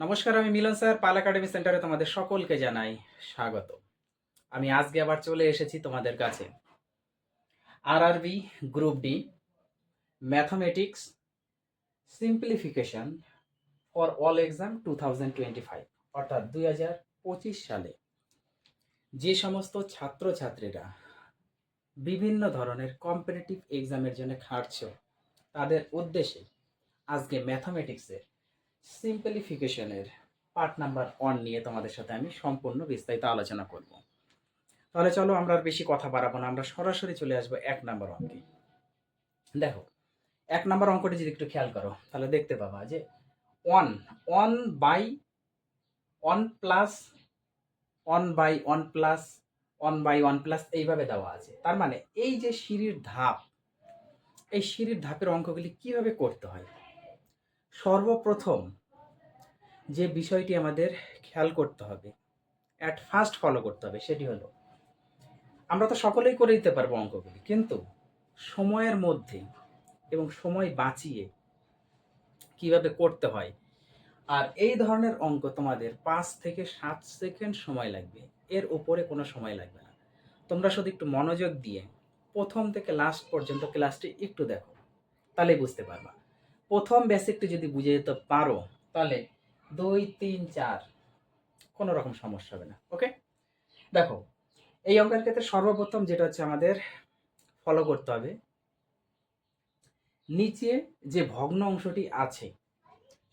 নমস্কার, আমি মিলন স্যার, পাল একাডেমি সেন্টারে তোমাদের সকলকে জানাই স্বাগত। আমি আজকে আবার চলে এসেছি তোমাদের কাছে। RRB group D mathematics simplification for all exam two thousand twenty five অর্থাৎ দুই হাজার পঁচিশ সালে। যে সমস্ত ছাত্রছাত্রীরা বিভিন্ন ধরনের কম্পিটিটিভ এক্সামের জন্য খাটছ, তাদের উদ্দেশ্যে আজকে ম্যাথমেটিক্সের সিম্পলিফিকেশনের পার্ট নাম্বার ওয়ান নিয়ে তোমাদের সাথে আমি সম্পূর্ণ বিস্তারিত আলোচনা করব। তাহলে চলো আমরা আর বেশি কথা বাড়াবো না, আমরা সরাসরি চলে আসব এক নাম্বার অঙ্কে। দেখো, এক নাম্বার অঙ্কটি যদি একটু খেয়াল করো, তাহলে দেখতে পাবা যে one one by one plus one by one plus one by one plus এইভাবে দেওয়া আছে। তার মানে এই যে সিঁড়ির ধাপ, এই সিঁড়ির ধাপের অঙ্কগুলি কীভাবে করতে হয়? সর্বপ্রথম যে বিষয়টি আমাদের খেয়াল করতে হবে অ্যাট ফার্স্ট ফলো করতে হবে, সেটি হলো, আমরা তো সকলেই করে দিতে পারব অঙ্কগুলি, কিন্তু সময়ের মধ্যে এবং সময় বাঁচিয়ে কীভাবে করতে হয়, আর এই ধরনের অঙ্ক তোমাদের পাঁচ থেকে সাত সেকেন্ড সময় লাগবে, এর উপরে কোনো সময় লাগবে না। তোমরা শুধু একটু মনোযোগ দিয়ে প্রথম থেকে লাস্ট পর্যন্ত ক্লাসটি একটু দেখো, তাহলেই বুঝতে পারবা। প্রথম বেসিকটি যদি বুঝে যেতে পারো, তাহলে দুই, তিন, চার, কোনো রকম সমস্যা হবে না ওকে দেখো, এই অঙ্কের ক্ষেত্রে সর্বপ্রথম যেটা হচ্ছে আমাদের ফলো করতে হবে, নিচে যে ভগ্ন অংশটি আছে,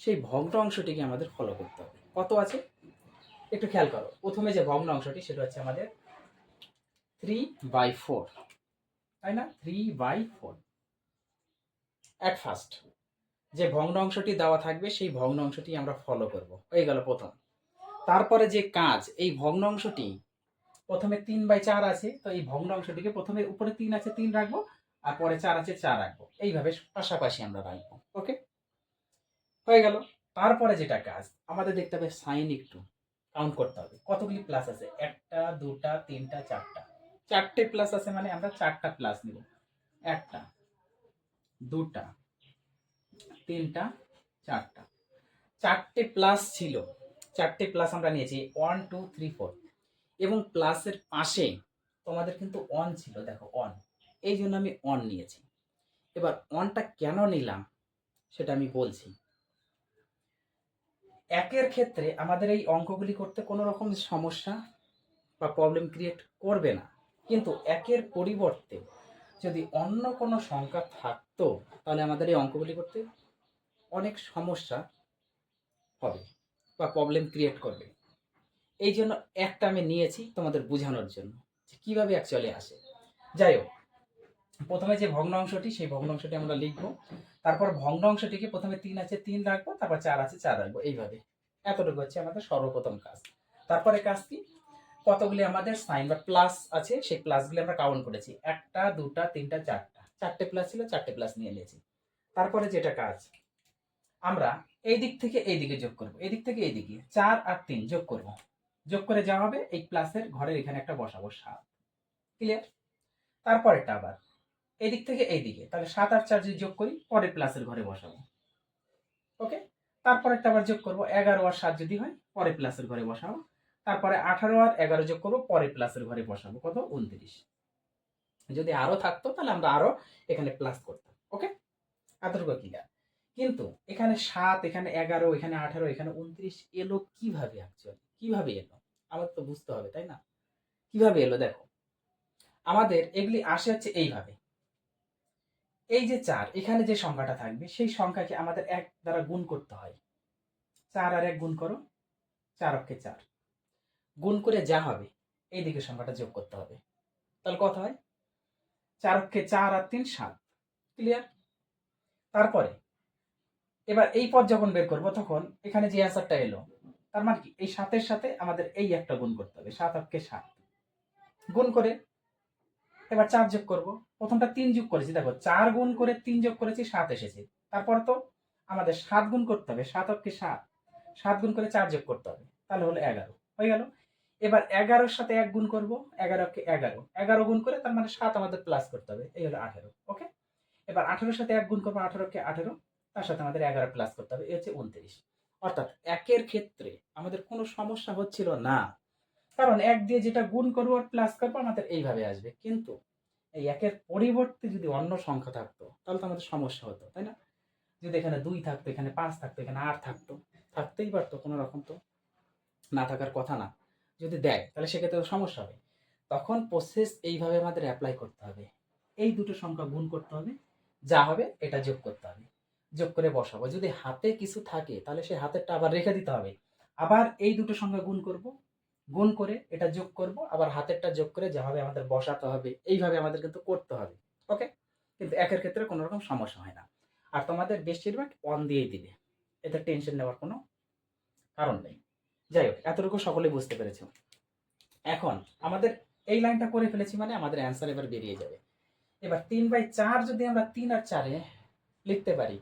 সেই ভগ্ন অংশটিকে আমাদের ফলো করতে হবে। কত আছে? একটু খেয়াল করো, প্রথমে যে ভগ্ন অংশটি, সেটা হচ্ছে আমাদের থ্রি বাই ফোর তাই না? Three by four at first যে ভগ্ন অংশটি দেওয়া থাকবে, সেই ভগ্ন অংশটি আমরা ফলো করব। এই গেল প্রথম। তারপরে যে কাজ, এই ভগ্ন অংশটি প্রথমে তিন বাই চার আছে, তো এই ভগ্ন অংশটিকে প্রথমে উপরে তিন আছে, তিন রাখব, আর পরে চার আছে, চার রাখব। এইভাবে পাশাপাশি আমরা রাখব ওকে হয়ে গেল। তারপরে যেটা কাজ, আমাদের দেখতে হবে সাইন একটু কাউন্ট করতে হবে। কতগুলি প্লাস আছে? একটা, দুটা, তিনটা, চারটা। চারটে প্লাস আছে মানে আমরা চারটা প্লাস নিব। একটা, দুটা তিনটা, চারটা। চারটে প্লাস ছিল। চারটে প্লাস আমরা নিয়েছি। ওয়ান টু থ্রি ফোর এবং প্লাসের পাশে তোমাদের কিন্তু অন ছিল। দেখো অন এই জন্য আমি অন নিয়েছি। এবার অনটা কেন নিলাম সেটা আমি বলছি। একের ক্ষেত্রে আমাদের এই অঙ্কগুলি করতে কোনো রকম সমস্যা বা প্রবলেম ক্রিয়েট করবে না। কিন্তু একের পরিবর্তে যদি অন্য কোনো সংখ্যা থাকতো তাহলে আমাদের এই অঙ্কগুলি করতে অনেক সমস্যা হবে বা প্রবলেম ক্রিয়েট করবে। এই জন্য একটা আমি নিয়েছি তোমাদের বোঝানোর জন্য যে কীভাবে অ্যাকচুয়ালি আসে। যাই হোক, প্রথমে যে ভগ্ন অংশটি সেই ভগ্ন অংশটি আমরা লিখব। তারপর ভগ্ন অংশটিকে প্রথমে তিন আছে, তিন রাখব, তারপর চার আছে, চার রাখব, এইভাবে। এতটুকু হচ্ছে আমাদের সর্বপ্রথম কাজ। তারপরে কাজ কি? কতগুলি আমাদের সাইন বা প্লাস আছে, সেই প্লাসগুলি আমরা কাউন্ট করেছি। একটা, দুটা, তিনটা, চারটা। চারটে প্লাস ছিল, চারটে প্লাস নিয়ে নিয়েছি। তারপরে যেটা কাজ, আমরা এই দিক থেকে এই দিকে যোগ করব, এই দিক থেকে এই দিকে, চার আর তিন যোগ করব। যোগ করে যাওয়া হবে, এই প্লাসের ঘরের এখানে একটা বসাবো, সাত। ক্লিয়ার তারপরেরটা আবার, এই দিক থেকে এই দিকে, তাহলে সাত আর চার যদি যোগ করি পরে প্লাসের ঘরে বসাবো। ওকে তারপর একটা আবার যোগ করব, এগারো আর সাত যদি হয় পরে প্লাসের ঘরে বসাবো। তারপরে আঠারো আর এগারো যোগ করব পরে প্লাসের ঘরে বসাবো। কত? উনত্রিশ। যদি আরও থাকতো, তাহলে আমরা আরও এখানে প্লাস করতাম ওকে এতটুকু ক্লিয়ার কিন্তু এখানে সাত, এখানে এগারো, এখানে আঠারো, এখানে উনত্রিশ এলো কীভাবে অ্যাকচুয়ালি কীভাবে এলো? আমাদের তো বুঝতে হবে, তাই না? কীভাবে এলো? দেখো, আমাদের এগুলি আসে হচ্ছে এইভাবে। এই যে চার, এখানে যে সংখ্যাটা থাকবে, সেই সংখ্যাকে আমাদের এক দ্বারা গুণ করতে হয়। চার আর এক গুণ করো, চার অক্ষে চার। গুণ করে যা হবে এই দিকে সংখ্যাটা যোগ করতে হবে। তাহলে কত হয়? চার অক্ষে চার আর তিন সাত। ক্লিয়ার তারপরে, এবার এই পদ যখন বের করব, তখন এখানে যে অ্যান্সারটা এলো, তার মানে কি? এই সাতের সাথে আমাদের এই একটা গুণ করতে হবে, সাত অক্ষে সাত। গুণ করে এবার চার যোগ করব। প্রথমটা তিন যোগ করেছি, দেখো, চার গুণ করে তিন যোগ করেছি, সাত এসেছে। তারপর তো আমাদের সাত গুণ করতে হবে, সাত অক্ষে সাত। সাত গুণ করে চার যোগ করতে হবে, তাহলে হলো এগারো। হয়ে গেল? এবার এগারোর সাথে এক গুণ করব এগারো অক্ষে এগারো। এগারো গুণ করে তার মানে সাত আমাদের প্লাস করতে হবে, এই হলো আঠেরো ওকে এবার আঠেরোর সাথে এক গুণ করব, আঠেরোকে আঠেরো, তার সাথে আমাদের এগারো প্লাস করতে হবে, এই হচ্ছে উনত্রিশ। অর্থাৎ একের ক্ষেত্রে আমাদের কোনো সমস্যা হচ্ছিল না, কারণ এক দিয়ে যেটা গুণ করব আর প্লাস করব আমাদের এইভাবে আসবে, কিন্তু এই একের পরিবর্তে যদি অন্য সংখ্যা থাকতো, তাহলে তো আমাদের সমস্যা হতো, তাই না? যদি এখানে দুই থাকতো, এখানে পাঁচ থাকতো, এখানে আট থাকতো, থাকতেই পারতো কোনো রকম তো না থাকার কথা না। যদি দেয়, তাহলে সেক্ষেত্রে সমস্যা হবে। তখন প্রসেস এইভাবে আমাদের অ্যাপ্লাই করতে হবে। এই দুটো সংখ্যা গুণ করতে হবে। যা হবে এটা যোগ করতে হবে। যোগ করে বসাবো। যদি হাতে কিছু থাকে, তাহলে সেই হাতেরটা আবার রেখে দিতে হবে। আবার এই দুটো সংখ্যা গুণ করব। গুণ করে এটা যোগ করব। আবার হাতেরটা যোগ করে যা হবে আমাদের বসাতে হবে। এইভাবে আমাদের কিন্তু করতে হবে। ওকে কিন্তু একের ক্ষেত্রে কোনো রকম সমস্যা হয় না। আর তোমাদের বেশিরভাগ অন দিয়েই দিবে। এতে টেনশন নেওয়ার কোনো কারণ নেই। যাই হোক এতটুকু সকলেই বুঝতে পেরেছ। এখন আমাদের এই লাইনটা করে ফেলেছি মানে আমাদের অ্যান্সার এবার বেরিয়ে যাবে। এবার তিন বাই চার যদি আমরা তিন আর চারে লিখতে পারি,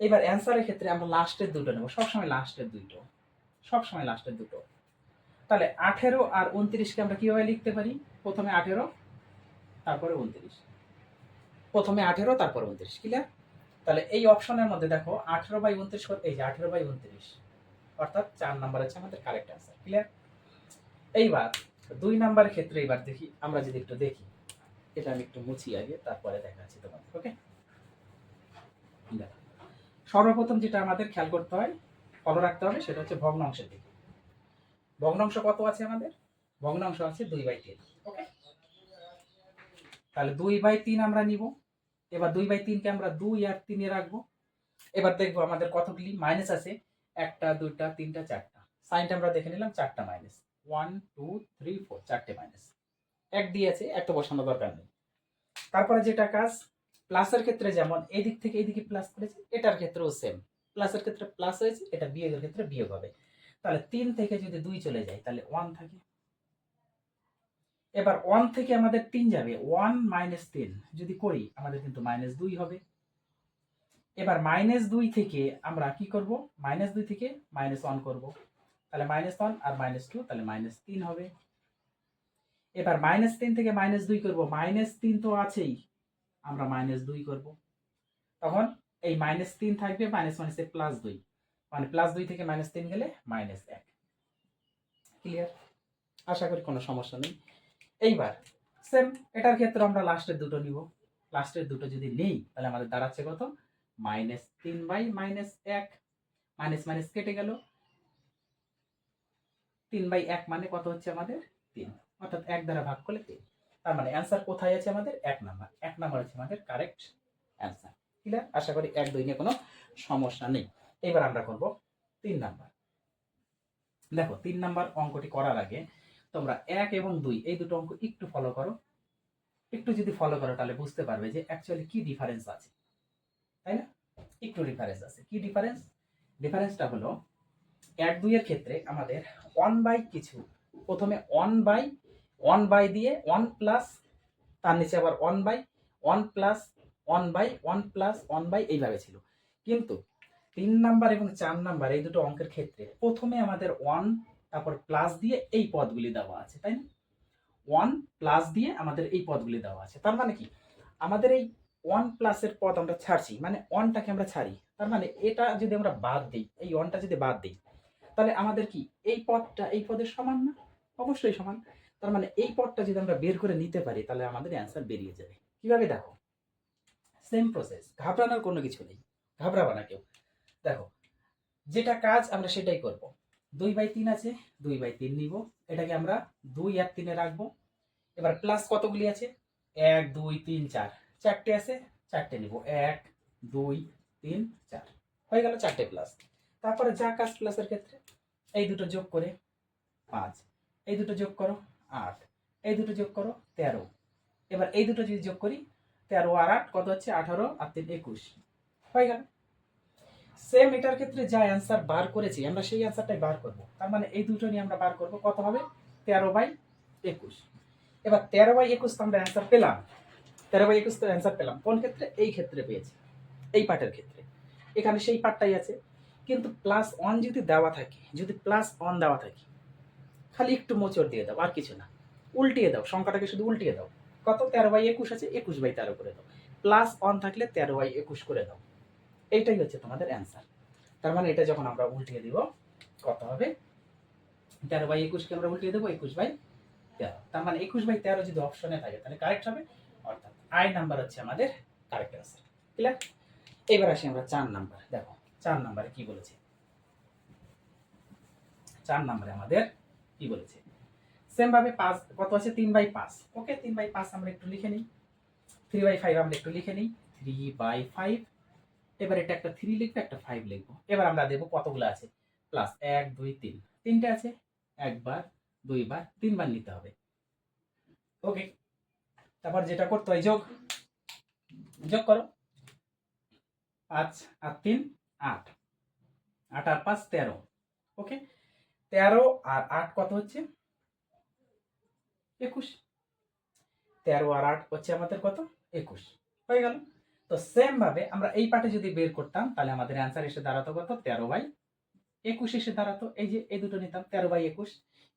এবার অ্যান্সারের ক্ষেত্রে আমরা লাস্টের দুটো নেব। সবসময় লাস্টের দুটো। সবসময় লাস্টের দুটো। তাহলে আঠেরো আর উনত্রিশকে আমরা কীভাবে লিখতে পারি? প্রথমে আঠেরো, তারপরে উনত্রিশ। প্রথমে আঠেরো, তারপরে উনত্রিশ। ক্লিয়ার তাহলে এই অপশনের মধ্যে দেখো, আঠেরো বাই উনত্রিশ এই যে আঠেরো বাই উনত্রিশ। অর্থাৎ চার নাম্বার হচ্ছে আমাদের কারেক্ট অ্যান্সার ক্লিয়ার এইবার, দুই নাম্বারের ক্ষেত্রে এবার দেখি, আমরা যদি একটু দেখি, এটা আমি একটু মুছি আগে, তারপরে দেখাচ্ছি তোমাদের ওকে সর্বপ্রথম যেটা আমাদের খেয়াল করতে হয় ফলো রাখতে হবে, সেটা হচ্ছে ভগ্নাংশের দিকে। ভগ্নাংশ কত আছে আমাদের? ভগ্নাংশ আছে দুই বাই তিন ওকে তাহলে দুই বাই তিন আমরা নিব, এবার দুই বাই তিনকে আমরা দুই আর তিনে রাখব। এবার দেখব আমাদের কতগুলি মাইনাস আছে একটা, দুইটা, তিনটা, চারটা। সাইনটা আমরা দেখে নিলাম, চারটা minus one two three four চারটে মাইনাস এক দিয়েছে, একটা বসানো দরকার নেই। তারপরে যেটা কাজ প্লাসের ক্ষেত্রে যেমন এদিক থেকে এদিকে প্লাস করেছে, এটার ক্ষেত্রেও সেম প্লাসের ক্ষেত্রে প্লাস হয়েছে, এটা বিয়োগের ক্ষেত্রে বিয়োগ হবে। তাহলে তিন থেকে যদি দুই চলে যায়, তাহলে ওয়ান থাকে। এবার ওয়ান থেকে আমাদের তিন যাবে। ওয়ান মাইনাস তিন। যদি করি, আমাদের কিন্তু মাইনাস দুই হবে। এবার মাইনাস দুই থেকে আমরা কি করব? মাইনাস দুই থেকে মাইনাস ওয়ান করব। তাহলে মাইনাস ওয়ান আর মাইনাস টু তাহলে মাইনাস তিন হবে। এবার মাইনাস তিন থেকে মাইনাস দুই করব। মাইনাস তিন তো আছেই। আমরা মাইনাস দুই করব। তখন এই মাইনাস তিন থাকবে মাইনাস মাইনাসে প্লাস দুই। মানে প্লাস দুই থেকে মাইনাস তিন গেলে মাইনাস এক। ক্লিয়ার আশা করি কোনো সমস্যা নেই। এইবার সেম এটার ক্ষেত্রে আমরা লাস্টের দুটো নিব। লাস্টের দুটো যদি নেই, তাহলে আমাদের দাঁড়াচ্ছে কত? মাইনাস তিন বাই মাইনাস এক, মাইনাস মাইনাস কেটে গেল। তিন বাই এক মানে কত হচ্ছে আমাদের? তিন। অর্থাৎ এক দ্বারা ভাগ করলে তিন। তার মানে অ্যান্সার কোথায় আছে আমাদের? এক নাম্বার। এক নাম্বার হচ্ছে আমাদের কারেক্ট অ্যান্সার ক্লিয়ার আশা করি এক দুই নিয়ে কোনো সমস্যা নেই। এবার আমরা করব তিন নাম্বার। দেখো, তিন নাম্বার অঙ্কটি করার আগে তোমরা এক এবং দুই, এই দুটো অঙ্ক একটু ফলো করো। একটু যদি ফলো করো তাহলে বুঝতে পারবে যে অ্যাকচুয়ালি কি ডিফারেন্স আছে। তাই না? একটু ডিফারেন্স আছে। কি ডিফারেন্স ডিফারেন্সটা হলো এক দুইয়ের ক্ষেত্রে আমাদের ওয়ান বাই কিছু, প্রথমে ওয়ান বাই ওয়ান বাই দিয়ে ওয়ান প্লাস তার নিচে আবার one by one plus one by one plus one by এইভাবে ছিল। কিন্তু তিন নাম্বার এবং চার নাম্বার এই দুটো অঙ্কের ক্ষেত্রে প্রথমে আমাদের ওয়ান তারপর প্লাস দিয়ে এই পদগুলি দেওয়া আছে, তাই না? ওয়ান প্লাস দিয়ে আমাদের এই পদগুলি দেওয়া আছে। তার মানে কি? আমাদের এই ওয়ান প্লাসের পদ আমরা ছাড়ছি মানে ওয়ানটাকে আমরা ছাড়ি। তার মানে এটা যদি আমরা বাদ দিই, এই ওয়ানটা যদি বাদ দিই, তাহলে আমাদের কি এই পদটা এই পদের সমান না? অবশ্যই সমান। তার মানে এই পদটা যদি আমরা বের করে নিতে পারি, তাহলে আমাদের অ্যান্সার বেরিয়ে যাবে। কীভাবে দেখো? সেম প্রসেস ঘাবড়ানোর কোনো কিছু নেই। ঘাবড়াবা না কেউ। দেখো, যেটা কাজ আমরা সেটাই করব। দুই বাই তিন আছে, দুই বাই তিন নিব। এটাকে আমরা দুই আর তিনে রাখব। এবার প্লাস কতগুলি আছে? এক, দুই, তিন, চার। চারটে আছে, চারটে নিব। এক, দুই, তিন, চার। হয়ে গেল চারটে প্লাস তারপরে যা কাজ প্লাসের ক্ষেত্রে, এই দুটো যোগ করে পাঁচ। এই দুটো যোগ করো আট। এই দুটো যোগ করো তেরো। এবার এই দুটো যদি যোগ করি, তেরো আর আট কত হচ্ছে? আঠারো আর তিন একুশ। হয়ে গেল। সেম এটার ক্ষেত্রে যা অ্যান্সার বার করেছি, আমরা সেই অ্যান্সারটাই বার করব। তার মানে এই দুটো নিয়ে আমরা বার করব, কত হবে? তেরো বাই একুশ। এবার তেরো বাই একুশ তো আমরা অ্যান্সার পেলাম। তেরো বাই একুশ অ্যান্সার পেলাম। কোন ক্ষেত্রে? এই ক্ষেত্রে পেয়েছি। এই পার্টের ক্ষেত্রে। এখানে সেই পার্টটাই আছে। কিন্তু প্লাস ওয়ান যদি দেওয়া থাকে, যদি প্লাস ওয়ান দেওয়া থাকে, খালি একটু মোচড় দিয়ে দাও, আর কিছু না। উল্টিয়ে দাও, সংখ্যাটাকে শুধু উল্টিয়ে দাও। কত? তেরো বাই একুশ আছে, একুশ বাই তেরো করে দাও। প্লাস ওয়ান থাকলে তেরো বাই একুশ করে দাও। এইটাই হচ্ছে তোমাদের অ্যান্সার তার মানে এটা যখন আমরা উল্টিয়ে দিব, কত হবে? তেরো বাই একুশকে আমরা উল্টিয়ে দেবো, একুশ বাই তেরো। তার মানে একুশ বাই তেরো যদি অপশনে থাকে, তাহলে কারেক্ট হবে। আই নাম্বার হচ্ছে আমাদের কারেক্ট অ্যান্সার ক্লিয়ার এবার আসি আমরা চার নাম্বার দেখো, চার নাম্বারে কি বলেছে? চার নাম্বারে আমাদের কি বলেছে? সেম ভাবে পাঁচ, কত আছে? তিন বাই পাঁচ ওকে তিন বাই পাঁচ আমরা একটু লিখে নিই। থ্রি বাই ফাইভ আমরা একটু লিখে নিই। থ্রি বাই ফাইভ এবার এটা একটা থ্রি লিখব, একটা ফাইভ লিখব। এবার আমরা দেবো কতগুলো আছে? প্লাস এক, দুই, তিন, তিনটে আছে? একবার, দুইবার, তিনবার নিতে হবে। ওকে তারপর যেটা করতে হয়, যোগ। যোগ করো। পাঁচ আর তিন, আট। আট আর পাঁচ, তেরো। ওকে? তেরো আর আট কত হচ্ছে? একুশ। তেরো আর আট হচ্ছে আমাদের কত? একুশ। হয়ে গেল। তো সেম ভাবে আমরা এই পার্টে যদি বের করতাম, তাহলে আমাদের অ্যান্সার এসে দাঁড়াতো কত? তেরো বাই একুশ এসে দাঁড়াতো। এই যে, এই দুটো নিতাম, তেরো বাই একুশ।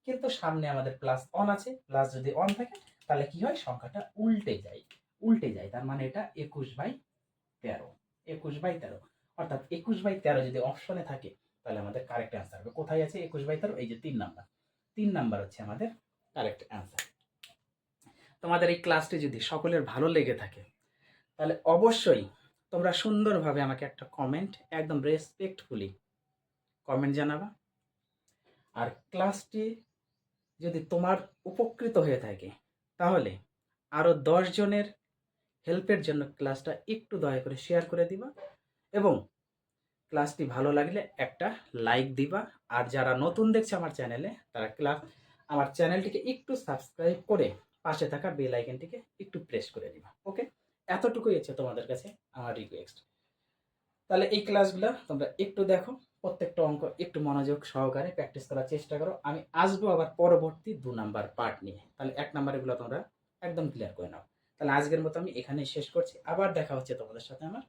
কিন্তু সামনে আমাদের প্লাস অন আছে। প্লাস যদি অন থাকে তাহলে কি হয়? সংখ্যাটা উল্টে যায়। উল্টে যায়, তার মানে এটা একুশ বাই তেরো। একুশ বাই তেরো। অর্থাৎ একুশ বাই তেরো যদি অপশনে থাকে, তাহলে আমাদের কারেক্ট অ্যান্সার হবে। কোথায় আছে একুশ বাই তেরো? এই যে তিন নাম্বার তিন নাম্বার হচ্ছে আমাদের কারেক্ট অ্যান্সার তোমাদের এই ক্লাসটি যদি সকলের ভালো লেগে থাকে, তাহলে অবশ্যই তোমরা সুন্দরভাবে আমাকে একটা কমেন্ট একদম রেসপেক্টফুলি কমেন্ট জানাবা। আর ক্লাসটি যদি তোমার উপকৃত হয়ে থাকে তাহলে আরও জনের হেল্পের জন্য ক্লাসটা একটু দয়া করে শেয়ার করে দিবা এবং ক্লাসটি ভালো লাগলে একটা লাইক দিবা। আর যারা নতুন দেখছে আমার চ্যানেলে তারা ক্লাস আমার চ্যানেলটিকে একটু সাবস্ক্রাইব করে পাশে থাকা বেল আইকনটিকে একটু প্রেস করে দিবা ওকে এতটুকুই হচ্ছে তোমাদের কাছে আমার রিকোয়েস্ট তাহলে এই ক্লাসগুলো তোমরা একটু দেখো। প্রত্যেকটা অঙ্ক একটু মনোযোগ সহকারে প্র্যাকটিস করার চেষ্টা করো। আমি আসব আবার পরবর্তী দু নাম্বার পার্ট নিয়ে। তাহলে এক নাম্বারগুলো তোমরা একদম ক্লিয়ার করে নাও। তাহলে আজকের মতো আমি এখানেই শেষ করছি। আবার দেখা হচ্ছে তোমাদের সাথে আমার